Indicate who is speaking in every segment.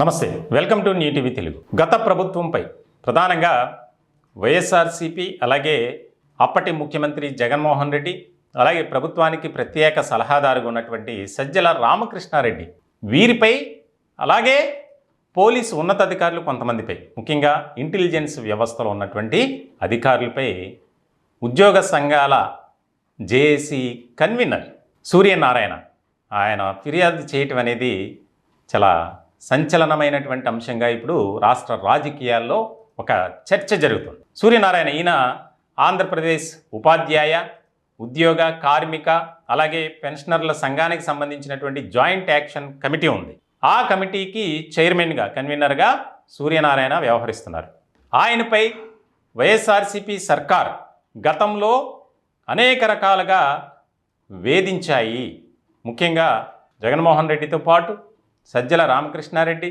Speaker 1: నమస్తే welcome to new TV Telugu. గత ప్రభుత్వంపై ప్రధానంగా వైఎస్ఆర్సీపీ అలాగే అప్పటి ముఖ్యమంత్రి జగన్మోహన్ రెడ్డి అలాగే ప్రభుత్వానికి ప్రత్యేక సలహాదారుగా ఉన్నటువంటి సజ్జల రామకృష్ణారెడ్డి వీరిపై అలాగే పోలీసు ఉన్నతాధికారులు కొంతమందిపై ముఖ్యంగా ఇంటెలిజెన్స్ వ్యవస్థలో ఉన్నటువంటి అధికారులపై ఉద్యోగ సంఘాల జేఏసీ కన్వీనర్ సూర్యనారాయణ ఆయన ఫిర్యాదు చేయటం అనేది చాలా సంచలనమైనటువంటి అంశంగా ఇప్పుడు రాష్ట్ర రాజకీయాల్లో ఒక చర్చ జరుగుతుంది. సూర్యనారాయణ ఈయన ఆంధ్రప్రదేశ్ ఉపాధ్యాయ ఉద్యోగ కార్మిక అలాగే పెన్షనర్ల సంఘానికి సంబంధించినటువంటి జాయింట్ యాక్షన్ కమిటీ ఉంది. ఆ కమిటీకి చైర్మన్గా కన్వీనర్గా సూర్యనారాయణ వ్యవహరిస్తున్నారు. ఆయనపై వైఎస్ఆర్సిపి సర్కార్ గతంలో అనేక రకాలుగా వేధించాయి. ముఖ్యంగా జగన్మోహన్ రెడ్డితో పాటు సజ్జల రామకృష్ణారెడ్డి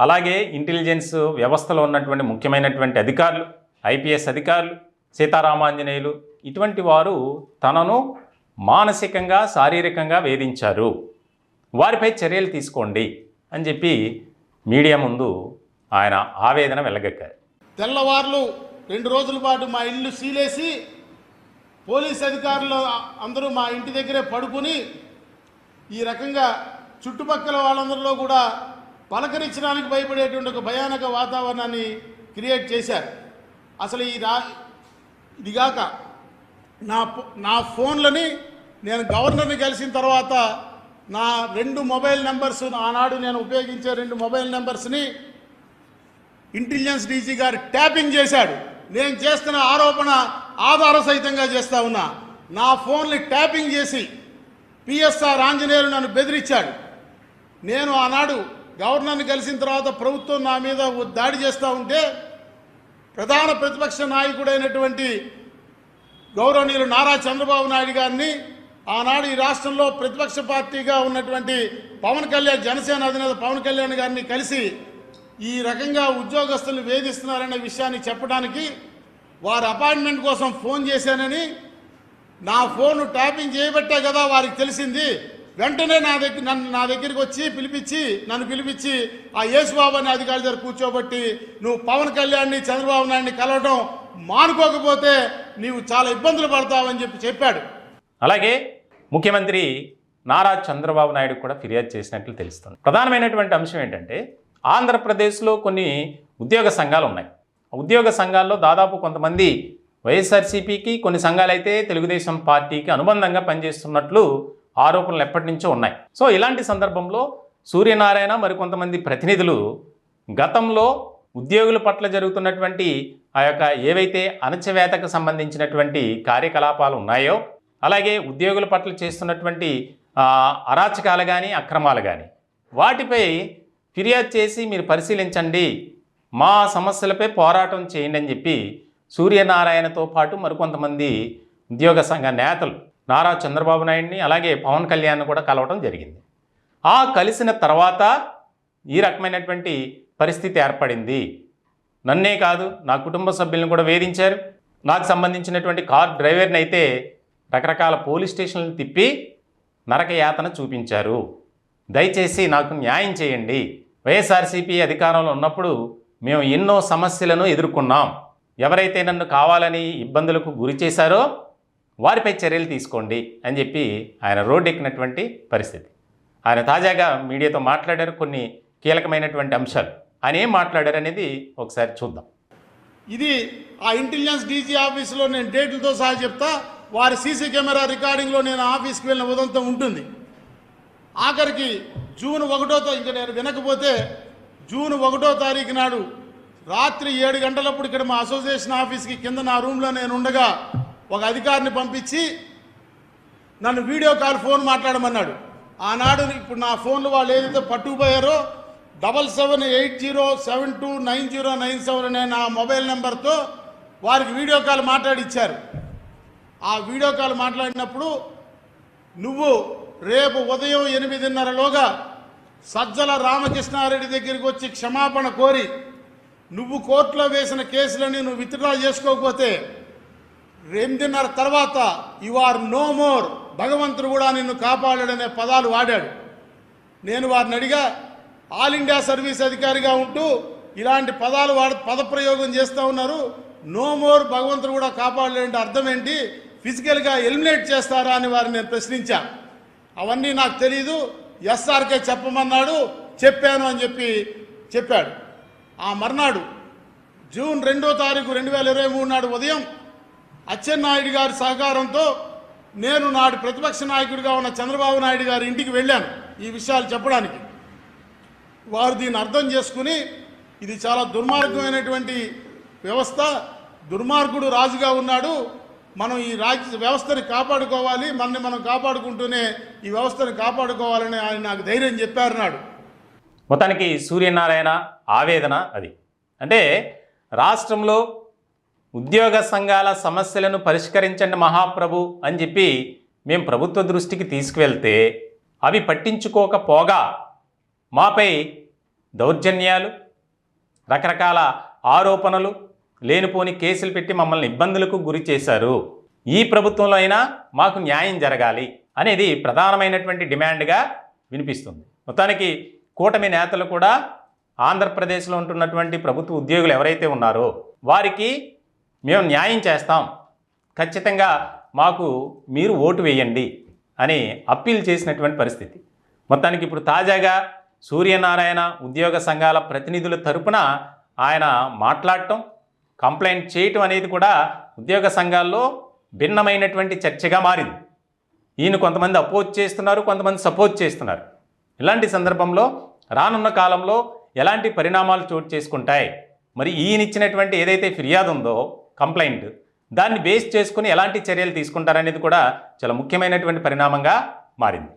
Speaker 1: అలాగే ఇంటెలిజెన్స్ వ్యవస్థలో ఉన్నటువంటి ముఖ్యమైనటువంటి అధికారులు ఐపీఎస్ అధికారులు సీతారామాంజనేయులు ఇటువంటి వారు తనను మానసికంగా శారీరకంగా వేధించారు. వారిపై చర్యలు తీసుకోండి అని చెప్పి మీడియా ముందు ఆయన ఆవేదన వెళ్ళగక్కారు
Speaker 2: తెల్లవార్లు రెండు రోజుల పాటు మా ఇల్లు సీలేసి పోలీస్ అధికారులు అందరూ మా ఇంటి దగ్గరే పడుకుని ఈ రకంగా చుట్టుపక్కల వాళ్ళందరిలో కూడా పలకరించడానికి భయపడేటువంటి ఒక భయానక వాతావరణాన్ని క్రియేట్ చేశారు. అసలు ఈ రా ఇదిగాక నా నా ఫోన్లని నేను గవర్నర్ని కలిసిన తర్వాత నా రెండు మొబైల్ నెంబర్స్ ఆనాడు నేను ఉపయోగించే రెండు మొబైల్ నెంబర్స్ని ఇంటెలిజెన్స్ డీజీ గారు ట్యాపింగ్ చేశాడు. నేను చేస్తున్న ఆరోపణ ఆధార సహితంగా చేస్తా ఉన్నా. నా ఫోన్ని ట్యాపింగ్ చేసి పిఎస్ఆర్ ఆంజనేయులు నన్ను బెదిరించాడు. నేను ఆనాడు గవర్నర్ని కలిసిన తర్వాత ప్రభుత్వం నా మీద దాడి చేస్తూ ఉంటే ప్రధాన ప్రతిపక్ష నాయకుడైనటువంటి గౌరవనీయులు నారా చంద్రబాబు నాయుడు గారిని ఆనాడు ఈ రాష్ట్రంలో ప్రతిపక్ష పార్టీగా ఉన్నటువంటి పవన్ కళ్యాణ్ జనసేన అధినేత పవన్ కళ్యాణ్ గారిని కలిసి ఈ రకంగా ఉద్యోగస్తులు వేధిస్తున్నారనే విషయాన్ని చెప్పడానికి వారి అపాయింట్మెంట్ కోసం ఫోన్ చేశానని నా ఫోన్ ట్యాపింగ్ చేయబట్టే కదా వారికి తెలిసింది. వెంటనే నా దగ్గర నన్ను నా దగ్గరికి వచ్చి పిలిపించి నన్ను పిలిపించి ఆ యేసుబాబు అనే అధికారి దగ్గర కూర్చోబట్టి నువ్వు పవన్ కళ్యాణ్ని చంద్రబాబు నాయుడిని కలవడం మానుకోకపోతే నీవు చాలా ఇబ్బందులు పడతావని చెప్పి చెప్పాడు.
Speaker 1: అలాగే ముఖ్యమంత్రి నారా చంద్రబాబు నాయుడు కూడా ఫిర్యాదు చేసినట్లు తెలుస్తుంది. ప్రధానమైనటువంటి అంశం ఏంటంటే ఆంధ్రప్రదేశ్లో కొన్ని ఉద్యోగ సంఘాలు ఉన్నాయి. ఉద్యోగ సంఘాల్లో దాదాపు కొంతమంది వైఎస్ఆర్సీపీకి కొన్ని సంఘాలైతే తెలుగుదేశం పార్టీకి అనుబంధంగా పనిచేస్తున్నట్లు ఆరోపణలు ఎప్పటి నుంచో ఉన్నాయి. సో ఇలాంటి సందర్భంలో సూర్యనారాయణ మరికొంతమంది ప్రతినిధులు గతంలో ఉద్యోగుల పట్ల జరుగుతున్నటువంటి ఆ యొక్క ఏవైతే అణచివేతకు సంబంధించినటువంటి కార్యకలాపాలు ఉన్నాయో అలాగే ఉద్యోగుల పట్ల చేస్తున్నటువంటి అరాచకాలు కానీ అక్రమాలు కానీ వాటిపై ఫిర్యాదు చేసి మీరు పరిశీలించండి. మా సమస్యలపై పోరాటం చేయండి అని చెప్పి సూర్యనారాయణతో పాటు మరికొంతమంది ఉద్యోగ సంఘ నేతలు నారా చంద్రబాబు నాయుడిని అలాగే పవన్ కళ్యాణ్ కూడా కలవడం జరిగింది. ఆ కలిసిన తర్వాత ఈ రకమైనటువంటి పరిస్థితి ఏర్పడింది. నన్నే కాదు నా కుటుంబ సభ్యులను కూడా వేధించారు. నాకు సంబంధించినటువంటి కార్ డ్రైవర్ని అయితే రకరకాల పోలీస్ స్టేషన్లు తిప్పి నరక యాతన చూపించారు. దయచేసి నాకు న్యాయం చేయండి. వైఎస్ఆర్సీపీ అధికారంలో ఉన్నప్పుడు మేము ఎన్నో సమస్యలను ఎదుర్కొన్నాం. ఎవరైతే నన్ను కావాలని ఇబ్బందులకు గురి చేశారో వారిపై చర్యలు తీసుకోండి అని చెప్పి ఆయన రోడ్డు ఎక్కినటువంటి పరిస్థితి. ఆయన తాజాగా మీడియాతో మాట్లాడారు. కొన్ని కీలకమైనటువంటి అంశాలు ఆయన ఏం మాట్లాడారు అనేది ఒకసారి చూద్దాం.
Speaker 2: ఇది ఆ ఇంటెలిజెన్స్ డీజీ ఆఫీసులో నేను డేట్లతో సహా చెప్తా వారి సీసీ కెమెరా రికార్డింగ్లో నేను ఆఫీస్కి వెళ్ళిన ఉదంతం ఉంటుంది. ఆఖరికి జూన్ ఒకటోతో ఇంకా నేను వినకపోతే జూన్ ఒకటో తారీఖు నాడు రాత్రి ఏడు గంటలప్పుడు ఇక్కడ మా అసోసియేషన్ ఆఫీస్కి కింద నా రూమ్లో నేను ఉండగా ఒక అధికారిని పంపించి నన్ను వీడియో కాల్ ఫోన్ మాట్లాడమన్నాడు. ఆనాడు ఇప్పుడు నా ఫోన్లు వాళ్ళు ఏదైతే పట్టుకుపోయారో double seven eight zero seven two nine zero nine seven అనే నా మొబైల్ నెంబర్తో వారికి వీడియో కాల్ మాట్లాడిచ్చారు. ఆ వీడియో కాల్ మాట్లాడినప్పుడు నువ్వు రేపు ఉదయం ఎనిమిదిన్నరలోగా సజ్జల రామకృష్ణారెడ్డి దగ్గరికి వచ్చి క్షమాపణ కోరి నువ్వు కోర్టులో వేసిన కేసులని నువ్వు విత్డ్రా చేసుకోకపోతే రెండున్నర తర్వాత యు ఆర్ నో మోర్ భగవంతుడు కూడా నిన్ను కాపాడాడనే పదాలు వాడాడు. నేను వారిని అడిగా ఆల్ ఇండియా సర్వీస్ అధికారిగా ఉంటూ ఇలాంటి పదాలు వాడ పదప్రయోగం చేస్తూ ఉన్నారు. నో మోర్ భగవంతుడు కూడా కాపాడలేంటి అర్థం ఏంటి? ఫిజికల్గా ఎలిమినేట్ చేస్తారా? అని వారిని నేను ప్రశ్నించా. అవన్నీ నాకు తెలీదు. ఎస్ఆర్కే చెప్పమన్నాడు. చెప్పాను అని చెప్పి చెప్పాడు. ఆ మర్నాడు జూన్ రెండో తారీఖు రెండు వేల ఇరవై మూడు నాడు ఉదయం అచ్చెన్నాయుడు గారి సహకారంతో నేను నాటి ప్రతిపక్ష నాయకుడిగా ఉన్న చంద్రబాబు నాయుడు గారి ఇంటికి వెళ్ళాను ఈ విషయాలు చెప్పడానికి. వారు దీన్ని అర్థం చేసుకుని ఇది చాలా దుర్మార్గమైనటువంటి వ్యవస్థ. దుర్మార్గుడు రాజుగా ఉన్నాడు. మనం ఈ రాజ్య వ్యవస్థని కాపాడుకోవాలి. మనని మనం కాపాడుకుంటూనే ఈ వ్యవస్థను కాపాడుకోవాలని ఆయన నాకు ధైర్యం చెప్పారు నాడు.
Speaker 1: మొత్తానికి సూర్యనారాయణ ఆవేదన అది. అంటే రాష్ట్రంలో ఉద్యోగ సంఘాల సమస్యలను పరిష్కరించండి మహాప్రభు అని చెప్పి మేము ప్రభుత్వ దృష్టికి తీసుకువెళ్తే అవి పట్టించుకోకపోగా మాపై దౌర్జన్యాలు రకరకాల ఆరోపణలు లేనిపోని కేసులు పెట్టి మమ్మల్ని ఇబ్బందులకు గురి చేశారు. ఈ ప్రభుత్వంలో అయినా మాకు న్యాయం జరగాలి అనేది ప్రధానమైనటువంటి డిమాండ్గా వినిపిస్తుంది. మొత్తానికి కూటమి నేతలు కూడా ఆంధ్రప్రదేశ్లో ఉంటున్నటువంటి ప్రభుత్వ ఉద్యోగులు ఎవరైతే ఉన్నారో వారికి మేము న్యాయం చేస్తాం. ఖచ్చితంగా మాకు మీరు ఓటు వేయండి అని అప్పీల్ చేసినటువంటి పరిస్థితి. మొత్తానికి ఇప్పుడు తాజాగా సూర్యనారాయణ ఉద్యోగ సంఘాల ప్రతినిధుల తరపున ఆయన మాట్లాడటం కంప్లైంట్ చేయటం అనేది కూడా ఉద్యోగ సంఘాల్లో భిన్నమైనటువంటి చర్చగా మారింది. ఈయన కొంతమంది అపోజ్ చేస్తున్నారు కొంతమంది సపోర్ట్ చేస్తున్నారు. ఇలాంటి సందర్భంలో రానున్న కాలంలో ఎలాంటి పరిణామాలు చోటు చేసుకుంటాయి? మరి ఈయన ఇచ్చినటువంటి ఏదైతే ఫిర్యాదు ఉందో కంప్లైంట్. దాన్ని బేస్ చేసుకుని ఎలాంటి చర్యలు తీసుకుంటారనేది కూడా చాలా ముఖ్యమైనటువంటి పరిణామంగా మారింది.